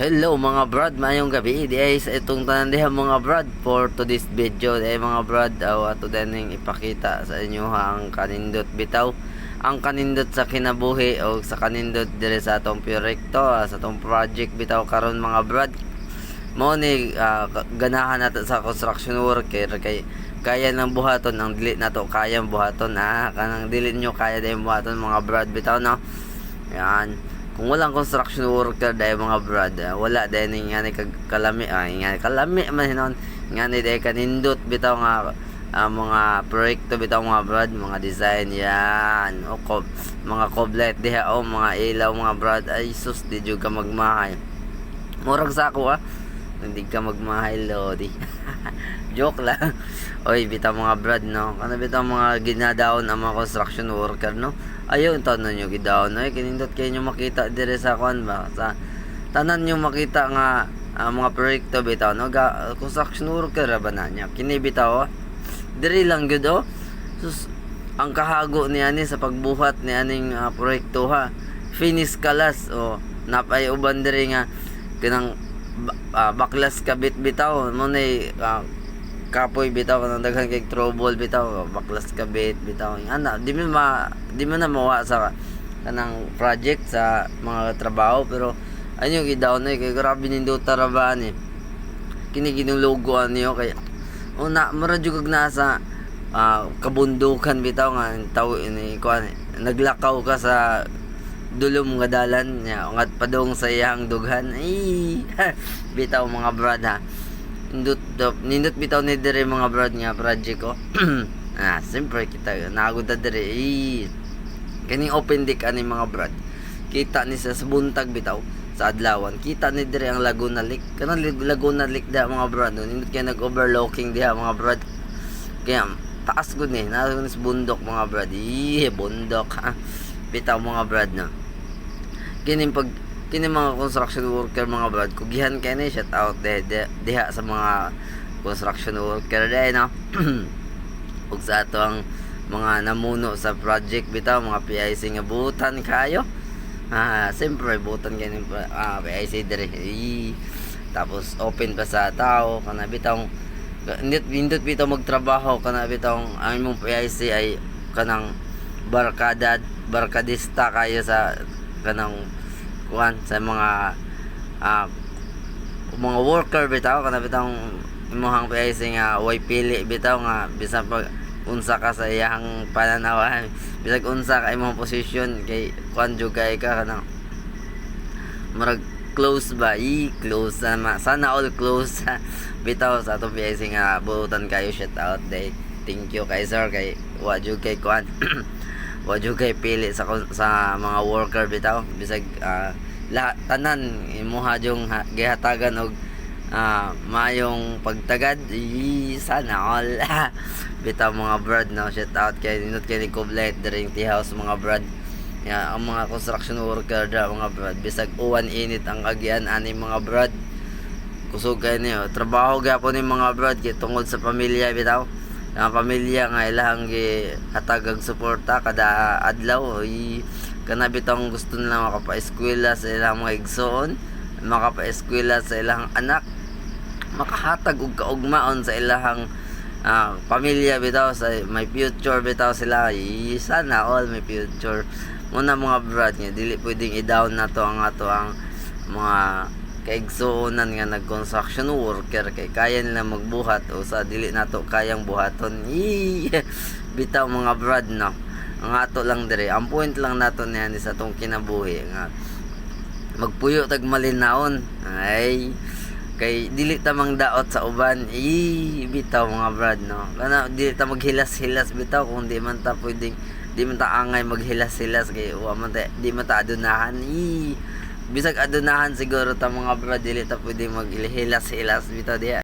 Hello mga brad, mayong gabi. Di ay itong tanan diha mga brad for to this video. Di ay mga brad, aw ato daning ipakita sa inyo ha, ang kanindot bitaw. Ang kanindot sa kinabuhi o sa kanindot dire sa atong proyekto, ah, sa atong project bitaw karon mga brad. Mo ni ah, ka- ganahan nato sa construction worker kay kaya ng buhaton ang dili nato kayang buhaton ha kanang dili nyo kaya dahil buhaton mga brad bitaw no yan kung walang construction worker dahil mga brad ah, wala dahil ni nga ni kalami ay nga kalami man hinon nga ni dahil kanindot bitaw nga ah, mga proyekto bitaw mga brad mga design yan o ko, mga coblet diha o mga ilaw mga brad ay sus di ka magmahay. Murag sa ako ah. Hindi ka magmahay lodi joke lang. Oy bitaw mga brad no? Ano bitaw mga ginadaon ang mga construction worker no? Ayaw tanan nyo gidaon. Ay kinindot kayo nyo makita dire sa kwan ba? Sa tanan nyo makita nga ah, mga proyekto bitaw no? Ga, construction worker ba na niya kini bitaw oh. lang gud oh. Sus ang kahago ni ani sa pagbuhat ni aning ah, proyekto ha? Finish kalas o napay uban diri nga kanang ba- ah, baklas kabit bitaw mo na kapoy bitaw kanang daghan kay trouble bitaw baklas kabit bitaw. Ana di mo ma di mo na mawa sa kanang project sa mga trabaho pero anyo gidaw na kay grabe nindo tarabaan eh kini ginulugoan niyo kay una mura jud kag ah, kabundukan bitaw nga tawo ini kuan naglakaw ka sa dulom nga dalan ungat padong sa iyang dughan. Ay bitaw mga brad ha nindot do- nindot bitaw ni dire mga brad nga project ko ah siyempre kita nagod na dire ay kaning open deck ani mga brad kita ni sa buntag bitaw sa adlawan. Kita ni dire ang Laguna Lake. Kanang Laguna Lake da mga brad no? Nindot kay nag overlooking diha mga brad kaya taas gud ni na sa bundok mga brad ih bundok ha? Bitaw mga brad no? Kini pag kini mga construction worker mga brad kugihan kay ni shout out de, de, diha sa mga construction worker dai no? Ug sa ato ang mga namuno sa project bitaw mga PIC nga butan kayo. Ah siyempre butan kini ah PIC dire. Tapos open pa sa tao kana bitaw indot indot bitaw magtrabaho kana bitaw ang imong PIC ay kanang barkada barkadista kayo sa kanang kuan sa mga ah, mga worker bitaw kana bitaw imong PIC nga way pili bitaw nga bisan pag unsa ka sa iyang pananaw bisag unsa ka imong position kay kuan jud kay ka kanang murag close ba? I close sama sana all close bitaw sa atong PIC nga buutan kayo shout out day thank you kay sir kay wa jud kay kuan wa jud kay pili sa sa mga worker bitaw. Bisag ah, lahat tanan imuha jung ha- gihatagan og ah, mayong pagtagad. I sana all. Bitaw mga brad no? Shout out kay ninot kay ni Kublet during tea house mga brad. Ya ang mga construction worker da mga brad. Bisag uwan init ang agyan ani mga brad. Kusog kay niyo trabaho gyapon ni mga brad kay tungod sa pamilya bitaw ang pamilya nga ilahang gi hatagag suporta kada adlaw. I kana bitong gusto nila makapa-eskwela sa ilang mga igsoon makapa-eskwela sa ilang anak makahatag og kaugmaon sa ilahang ah, pamilya bitaw sa may future bitaw sila. I, sana all may future. Muna mga brad nga dili pwedeng i-down na to ang ato ang mga kaigsuonan nga nag construction worker kay kaya nila magbuhat o sa dili nato kayang buhaton. I, bitaw mga brad no? Ang ato lang dire. Ang point lang nato niyan sa tong kinabuhi nga magpuyo tag malinaon. Ay kay dili ta mang daot sa uban. I bitaw mga brad no? Kana dili ta maghilas-hilas bitaw kung di man ta pwedeng di man ta angay maghilas-hilas kay wa man ta di man ta adunahan. I bisag adunahan siguro ta mga brad dili ta pwedeng maghilas-hilas bitaw diha